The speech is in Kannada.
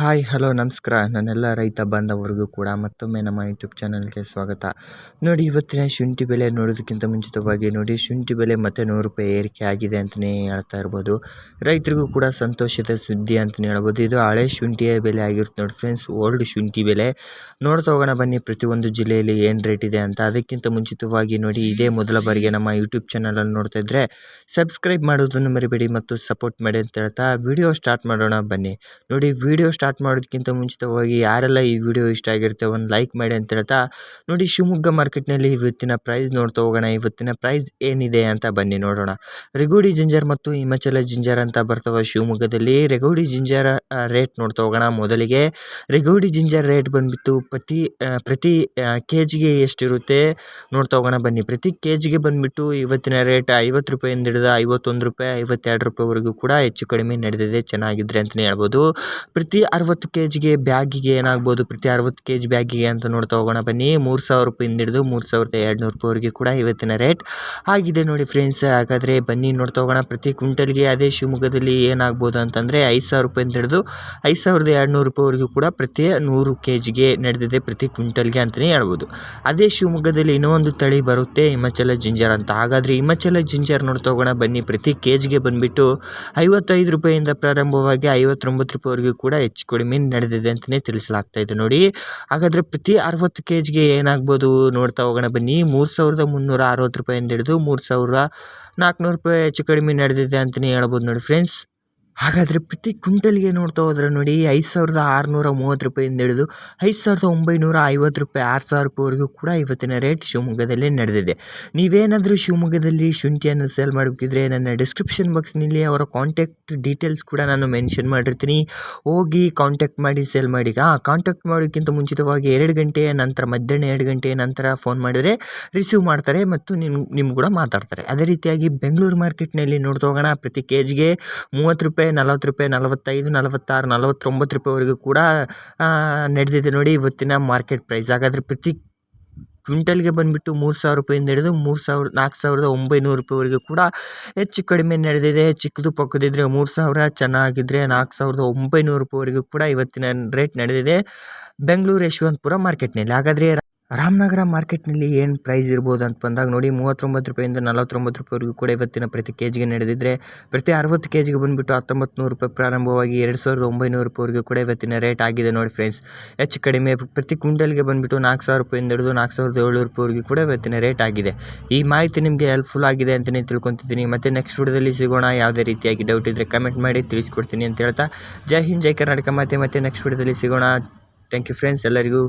ಹಾಯ್, ಹಲೋ, ನಮಸ್ಕಾರ. ನನ್ನೆಲ್ಲ ರೈತ ಬಾಂಧವರಿಗೂ ಕೂಡ ಮತ್ತೊಮ್ಮೆ ನಮ್ಮ ಯೂಟ್ಯೂಬ್ ಚಾನಲ್ಗೆ ಸ್ವಾಗತ. ನೋಡಿ, ಇವತ್ತಿನ ಶುಂಠಿ ಬೆಲೆ ನೋಡೋದಕ್ಕಿಂತ ಮುಂಚಿತವಾಗಿ ನೋಡಿ, ಶುಂಠಿ ಬೆಲೆ ಮತ್ತೆ ನೂರು ರೂಪಾಯಿ ಏರಿಕೆ ಆಗಿದೆ ಅಂತಲೇ ಹೇಳ್ತಾ ಇರ್ಬೋದು. ರೈತರಿಗೂ ಕೂಡ ಸಂತೋಷದ ಸುದ್ದಿ ಅಂತಲೇ ಹೇಳ್ಬೋದು. ಇದು ಹಳೆ ಶುಂಠಿಯ ಬೆಲೆ ಆಗಿರುತ್ತೆ ನೋಡಿ ಫ್ರೆಂಡ್ಸ್ ಓಲ್ಡ್ ಶುಂಠಿ ಬೆಲೆ. ನೋಡ್ತಾ ಹೋಗೋಣ, ಬನ್ನಿ. ಪ್ರತಿಯೊಂದು ಜಿಲ್ಲೆಯಲ್ಲಿ ಏನು ರೇಟ್ ಇದೆ ಅಂತ. ಅದಕ್ಕಿಂತ ಮುಂಚಿತವಾಗಿ ನೋಡಿ, ಇದೇ ಮೊದಲ ಬಾರಿಗೆ ನಮ್ಮ ಯೂಟ್ಯೂಬ್ ಚಾನಲಲ್ಲಿ ನೋಡ್ತಾ ಇದ್ದರೆ ಸಬ್ಸ್ಕ್ರೈಬ್ ಮಾಡೋದನ್ನು ಮರಿಬೇಡಿ ಮತ್ತು ಸಪೋರ್ಟ್ ಮಾಡಿ ಅಂತ ಹೇಳ್ತಾ. ವಿಡಿಯೋ ಸ್ಟಾರ್ಟ್ ಮಾಡೋಣ, ಬನ್ನಿ. ನೋಡಿ ವಿಡಿಯೋ ಸ್ಟಾರ್ಟ್ ಮಾಡೋದಕ್ಕಿಂತ ಮುಂಚಿತವಾಗಿ ಯಾರೆಲ್ಲ ಈ ವಿಡಿಯೋ ಇಷ್ಟ ಆಗಿರುತ್ತೆ ಒಂದು ಲೈಕ್ ಮಾಡಿ ಅಂತ ಹೇಳ್ತಾ, ನೋಡಿ ಶಿವಮೊಗ್ಗ ಮಾರ್ಕೆಟ್ನಲ್ಲಿ ಇವತ್ತಿನ ಪ್ರೈಸ್ ನೋಡ್ತಾ ಹೋಗೋಣ, ಇವತ್ತಿನ ಪ್ರೈಸ್ ಏನಿದೆ ಅಂತ ಬನ್ನಿ ನೋಡೋಣ. ರೆಗೋಡಿ ಜಿಂಜರ್ ಮತ್ತು ಹಿಮಾಚಲ ಜಿಂಜರ್ ಅಂತ ಬರ್ತವೆ ಶಿವಮೊಗ್ಗದಲ್ಲಿ. ರೆಗೋಡಿ ಜಿಂಜರ್ ರೇಟ್ ನೋಡ್ತಾ ಹೋಗೋಣ ಮೊದಲಿಗೆ. ರೆಗೋಡಿ ಜಿಂಜರ್ ರೇಟ್ ಬಂದುಬಿಟ್ಟು ಪ್ರತಿ ಪ್ರತಿ ಕೆ ಜಿಗೆ ಎಷ್ಟಿರುತ್ತೆ ನೋಡ್ತಾ ಹೋಗೋಣ ಬನ್ನಿ. ಪ್ರತಿ ಕೆ ಜಿಗೆ ಬಂದುಬಿಟ್ಟು ಇವತ್ತಿನ ರೇಟ್ ಐವತ್ತು ರೂಪಾಯಿಂದ ಹಿಡಿದು ಐವತ್ತೊಂದು ರೂಪಾಯಿ, ಐವತ್ತೆರಡು ರೂಪಾಯಿವರೆಗೂ ಕೂಡ ಹೆಚ್ಚು ಕಡಿಮೆ ನಡೆದಿದೆ, ಚೆನ್ನಾಗಿದ್ರೆ ಅಂತಲೇ ಹೇಳ್ಬೋದು. ಪ್ರತಿ ಅರವತ್ತು ಕೆ ಜಿಗೆ ಬ್ಯಾಗಿಗೆ ಏನಾಗ್ಬೋದು? ಪ್ರತಿ ಅರವತ್ತು ಕೆ ಜಿ ಬ್ಯಾಗಿಗೆ ಅಂತ ನೋಡ್ತಾ ಹೋಗೋಣ ಬನ್ನಿ. ಮೂರು ಸಾವಿರ ರೂಪಾಯಿಂದ ಹಿಡಿದು ಮೂರು ಸಾವಿರದ ಎರಡುನೂರು ರೂಪಾಯಿವರೆಗೆ ಕೂಡ ಇವತ್ತಿನ ರೇಟ್. ಆಗಿದೆ ನೋಡಿ ಫ್ರೆಂಡ್ಸ್ ಹಾಗಾದರೆ ಬನ್ನಿ ನೋಡ್ತಾ ಹೋಗೋಣ. ಪ್ರತಿ ಕ್ವಿಂಟಲ್ಗೆ ಅದೇ ಶಿವಮೊಗ್ಗದಲ್ಲಿ ಏನಾಗ್ಬೋದು ಅಂತಂದರೆ ಐದು ಸಾವಿರ ರೂಪಾಯಿಂದ ಹಿಡಿದು ಐದು ಸಾವಿರದ ಎರಡು ನೂರು ರೂಪಾಯಿವರೆಗೂ ಕೂಡ ಪ್ರತಿ ನೂರು ಕೆ ಜಿಗೆ ನಡೆದಿದೆ ಪ್ರತಿ ಕ್ವಿಂಟಲ್ಗೆ ಅಂತಲೇ ಹೇಳ್ಬೋದು. ಅದೇ ಶಿವಮೊಗ್ಗದಲ್ಲಿ ಇನ್ನೊಂದು ತಳಿ ಬರುತ್ತೆ, ಹಿಮಾಚಲ ಜಿಂಜರ್ ಅಂತ. ಹಾಗಾದರೆ ಹಿಮಾಚಲ ಜಿಂಜರ್ ನೋಡ್ತಾ ಹೋಗೋಣ ಬನ್ನಿ. ಪ್ರತಿ ಕೆ ಜಿಗೆ ಬಂದುಬಿಟ್ಟು ಐವತ್ತೈದು ರೂಪಾಯಿಂದ ಪ್ರಾರಂಭವಾಗಿ ಐವತ್ತೊಂಬತ್ತು ರೂಪಾಯಿವರೆಗೂ ಕೂಡ ಹೆಚ್ಚು ಕಡಿಮೆ ನಡೆದಿದೆ ಅಂತಲೇ ತಿಳಿಸಲಾಗ್ತಾ ಇದೆ ನೋಡಿ. ಹಾಗಾದರೆ ಪ್ರತಿ ಅರವತ್ತು ಕೆ ಜಿಗೆ ಏನಾಗ್ಬೋದು ನೋಡ್ತಾ ಹೋಗೋಣ ಬನ್ನಿ. ಮೂರು ಸಾವಿರದ ಮುನ್ನೂರ ಅರವತ್ತು ರೂಪಾಯಿಂದ ಹಿಡಿದು ಮೂರು ಸಾವಿರ ನಾಲ್ಕುನೂರು ರೂಪಾಯಿ ಹೆಚ್ಚು ಕಡಿಮೆ ನಡೆದಿದೆ ಅಂತಲೇ ಹೇಳ್ಬೋದು ನೋಡಿ ಫ್ರೆಂಡ್ಸ್ ಹಾಗಾದರೆ ಪ್ರತಿ ಕ್ವಿಂಟಲ್ಗೆ ನೋಡ್ತಾ ಹೋದ್ರೆ ನೋಡಿ ಐದು ಸಾವಿರದ ಆರುನೂರ ಮೂವತ್ತು ರೂಪಾಯಿಂದ ಹಿಡಿದು ಐದು ಸಾವಿರದ ಒಂಬೈನೂರ ಐವತ್ತು ರೂಪಾಯಿ ಆರು ಸಾವಿರ ರೂಪಾಯಿವರೆಗೂ ಕೂಡ ಇವತ್ತಿನ ರೇಟ್ ಶಿವಮೊಗ್ಗದಲ್ಲೇ ನಡೆದಿದೆ. ನೀವೇನಾದರೂ ಶಿವಮೊಗ್ಗದಲ್ಲಿ ಶುಂಠಿಯನ್ನು ಸೇಲ್ ಮಾಡಬೇಕಿದ್ರೆ ನನ್ನ ಡಿಸ್ಕ್ರಿಪ್ಷನ್ ಬಾಕ್ಸ್ನಲ್ಲಿ ಅವರ ಕಾಂಟ್ಯಾಕ್ಟ್ ಡೀಟೇಲ್ಸ್ ಕೂಡ ನಾನು ಮೆನ್ಷನ್ ಮಾಡಿರ್ತೀನಿ. ಹೋಗಿ ಕಾಂಟ್ಯಾಕ್ಟ್ ಮಾಡಿ ಸೇಲ್ ಮಾಡಿ. ಆ, ಕಾಂಟ್ಯಾಕ್ಟ್ ಮಾಡೋಕ್ಕಿಂತ ಮುಂಚಿತವಾಗಿ ಎರಡು ಗಂಟೆಯ ನಂತರ, ಮಧ್ಯಾಹ್ನ ಎರಡು ಗಂಟೆಯ ನಂತರ ಫೋನ್ ಮಾಡಿದರೆ ರಿಸೀವ್ ಮಾಡ್ತಾರೆ ಮತ್ತು ನಿಮ್ ನಿಮ್ಮ ಕೂಡ ಮಾತಾಡ್ತಾರೆ. ಅದೇ ರೀತಿಯಾಗಿ ಬೆಂಗಳೂರು ಮಾರ್ಕೆಟ್ನಲ್ಲಿ ನೋಡ್ತಾ ಹೋಗೋಣ. ಪ್ರತಿ ಕೆ ಜಿಗೆ ಮೂವತ್ತು ರೂಪಾಯಿ ನಲವತ್ತು ರೂಪಾಯಿ, ನಲವತ್ತೈದು, ನಲವತ್ತಾರು, ನಲವತ್ತೊಂಬತ್ತು ರೂಪಾಯಿವರೆಗೂ ಕೂಡ ನಡೆದಿದೆ ನೋಡಿ ಇವತ್ತಿನ ಮಾರ್ಕೆಟ್ ಪ್ರೈಸ್ ಹಾಗಾದರೆ ಪ್ರತಿ ಕ್ವಿಂಟಲ್ಗೆ ಬಂದುಬಿಟ್ಟು ಮೂರು ಸಾವಿರ ರೂಪಾಯಿಂದ ಹಿಡಿದು ಮೂರು ಸಾವಿರ, ನಾಲ್ಕು ಸಾವಿರದ ಒಂಬೈನೂರು ರೂಪಾಯಿವರೆಗೂ ಕೂಡ ಹೆಚ್ಚು ಕಡಿಮೆ ನಡೆದಿದೆ. ಚಿಕ್ಕದು ಪಕ್ಕದಿದ್ದರೆ ಮೂರು ಸಾವಿರ ಚೆನ್ನಾಗಿದ್ದರೆ ನಾಲ್ಕು ಸಾವಿರದ ಒಂಬೈನೂರು ರೂಪಾಯಿವರೆಗೂ ಕೂಡ ಇವತ್ತಿನ ರೇಟ್ ನಡೆದಿದೆ. ಬೆಂಗಳೂರು ಯಶವಂತಪುರ ಮಾರ್ಕೆಟ್ನಲ್ಲಿ ಹಾಗಾದರೆ ರಾಮನಗರ ಮಾರ್ಕೆಟ್ನಲ್ಲಿ ಏನು ಪ್ರೈಸ್ ಇರ್ಬೋದು ಅಂತ ಬಂದಾಗ ನೋಡಿ ಮೂವತ್ತೊಂಬತ್ತು ರೂಪಾಯಿಂದ ನಲವತ್ತೊಂಬತ್ತು ರೂಪಾಯಿವರೆಗೂ ಕೂಡ ಇವತ್ತಿನ ಪ್ರತಿ ಕೆ ಜಿಗೆ ನಡೆದಿದ್ದರೆ ಪ್ರತಿ ಅರವತ್ತು ಕೆ ಜಿಗೆ ಬಂದುಬಿಟ್ಟು ಹತ್ತೊಂಬತ್ತು ನೂರು ರೂಪಾಯಿ ಪ್ರಾರಂಭವಾಗಿ ಎರಡು ಸಾವಿರದ ಒಂಬೈನೂರು ರೂಪಾಯಿವರೆಗೂ ಕೂಡ ಇವತ್ತಿನ ರೇಟ್ ಆಗಿದೆ ನೋಡಿ ಫ್ರೆಂಡ್ಸ್ ಹೆಚ್ಚು ಕಡಿಮೆ ಪ್ರತಿ ಕ್ವಿಂಟಲ್ಗೆ ಬಂದುಬಿಟ್ಟು ನಾಲ್ಕು ಸಾವಿರ ರೂಪಾಯಿಂದ ಹಿಡಿದು ನಾಲ್ಕು ಸಾವಿರದ ಏಳ್ನೂರು ರೂಪಾಯಿವರೆಗೂ ಕೂಡ ಇವತ್ತಿನ ರೇಟ್ ಆಗಿದೆ. ಈ ಮಾಹಿತಿ ನಿಮಗೆ ಹೆಲ್ಪ್ಫುಲ್ ಆಗಿದೆ ಅಂತಲೇ ತಿಳ್ಕೊತಿದ್ದೀನಿ. ಮತ್ತು ನೆಕ್ಸ್ಟ್ ವಿಡಿಯೋದಲ್ಲಿ ಸಿಗೋಣ. ಯಾವುದೇ ರೀತಿಯಾಗಿ ಡೌಟ್ ಇದ್ದರೆ ಕಮೆಂಟ್ ಮಾಡಿ ತಿಳಿಸ್ಕೊಡ್ತೀನಿ ಅಂತ ಹೇಳ್ತಾ. ಜೈ ಹಿಂದ್, ಜೈ ಕರ್ನಾಟಕ. ಮತ್ತೆ ಮತ್ತೆ ನೆಕ್ಸ್ಟ್ ವಿಡಿಯೋದಲ್ಲಿ ಸಿಗೋಣ. ಥ್ಯಾಂಕ್ ಯು ಫ್ರೆಂಡ್ಸ್ ಎಲ್ಲರಿಗೂ